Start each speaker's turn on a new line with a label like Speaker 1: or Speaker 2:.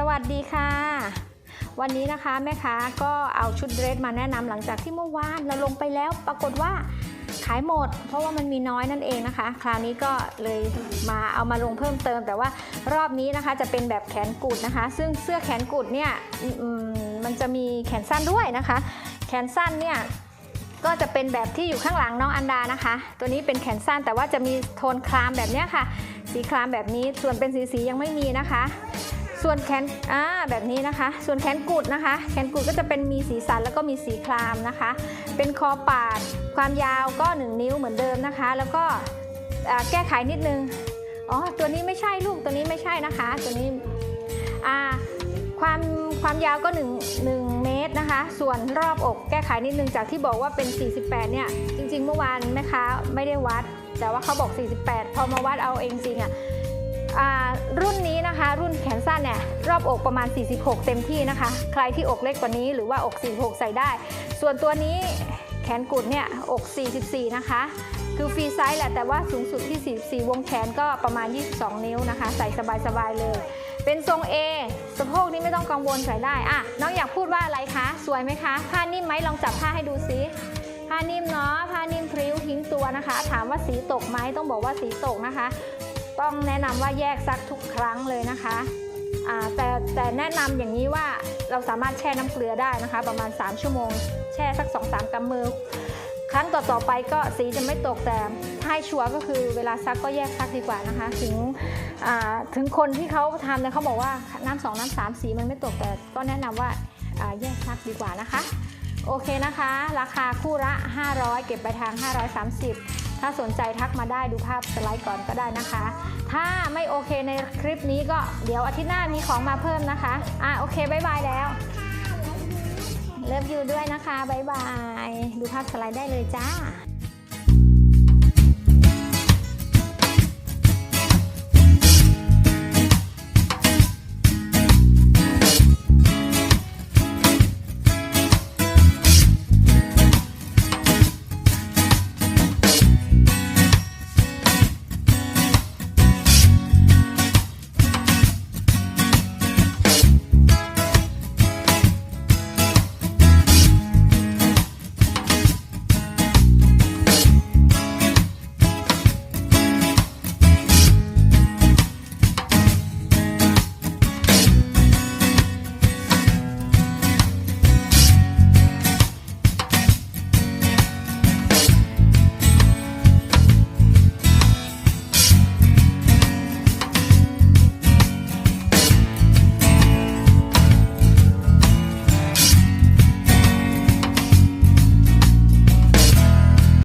Speaker 1: สวัสดีค่ะ วันนี้นะคะแม่ค้าก็เอาชุดเดรสมาแนะนำหลังจากที่เมื่อวานเราลงไปแล้วปรากฏว่าขายหมด เพราะว่ามันมีน้อยนั่นเองนะคะ คราวนี้ก็เลยมาเอามาลงเพิ่มเติม แต่ว่ารอบนี้นะคะจะเป็นแบบแขนกุดนะคะ ซึ่งเสื้อแขนกุดเนี่ยมันจะมีแขนสั้นด้วยนะคะ แขนสั้นเนี่ยก็จะเป็นแบบที่อยู่ข้างหลังน้องอันดานะคะ ตัวนี้เป็นแขนสั้นแต่ว่าจะมีโทนคลามแบบเนี้ยค่ะ สีคลามแบบนี้ส่วนเป็นสีสีๆยังไม่มีนะคะ ส่วนแขนอ่าแบบนี้นะคะ ส่วนแขนกุดนะคะ แขนกุดก็จะเป็นมีสีสันแล้วก็มีสีครามนะคะ เป็นคอปาด ความยาวก็ 1 นิ้วเหมือนเดิมนะคะ แล้วก็แก้ไขนิดนึงอ๋อตัวนี้ไม่ใช่ลูกตัวนี้ไม่ใช่นะคะ ตัวนี้อ่าความความยาวก็1 1เมตรนะคะ ส่วนรอบอกแก้ไขนิดนึงจากที่บอกว่าเป็น 48 เนี่ย จริง ๆ เมื่อวานแม่ค้าไม่ได้วัด แต่ว่าเขาบอก 48 พอมาวัดเอาเองจริงอะอ่ารุ่นนี้นะคะ รุ่นแขนสั้นเนี่ยรอบอกประมาณ 46 เต็มที่นะคะ ใครที่อกเล็กกว่านี้หรือว่าอก 46 ใส่ได้ ส่วนตัวนี้แขนกุดเนี่ยอก 44 นะคะ คือฟรีไซส์แหละแต่ว่าสูงสุดที่ 44 วงแขนก็ประมาณ 22 นิ้วนะคะ ใส่สบายๆเลย เป็นทรง A สะโพกนี่ไม่ต้องกังวลใส่ได้อะน้องอยากพูดว่าอะไรคะ สวยไหมคะ ผ้านิ่มไหมลองจับผ้าให้ดูซิผ้านิ่มเนาะผ้านิ่มพริ้วทิ้งตัวนะคะ ถามว่าสีตกไหมต้องบอกว่าสีตกนะคะ ต้องแนะนำว่าแยกซักทุกครั้งเลยนะคะแต่แต่แนะนำอย่างนี้ว่าเราสามารถแช่น้ำเกลือได้นะคะ ประมาณ 3 ชั่วโมง แช่สัก 2-3กำมือ ครั้งต่อๆไปก็สีจะไม่ตกแต่ถ้าให้ชัวร์ก็คือเวลาซักก็แยกซักดีกว่านะคะ ถึงถึงคนที่เขาทำเนี่ยเขาบอกว่าน้ำสองน้ำสามสีมันไม่ตกแต่ก็แนะนำว่าอ่าแยกซักดีกว่านะคะ โอเคนะคะ ราคาคู่ละ 500 เก็บไปทาง 530 ถ้าสนใจทักมาได้ดูภาพสไลด์ก่อนก็ได้นะคะ ถ้าไม่โอเคในคลิปนี้ก็เดี๋ยวอาทิตย์หน้ามีของมาเพิ่มนะคะ อะโอเคบายบายแล้ว เลิฟยูด้วยนะคะบายบาย ดูภาพสไลด์ได้เลยจ้า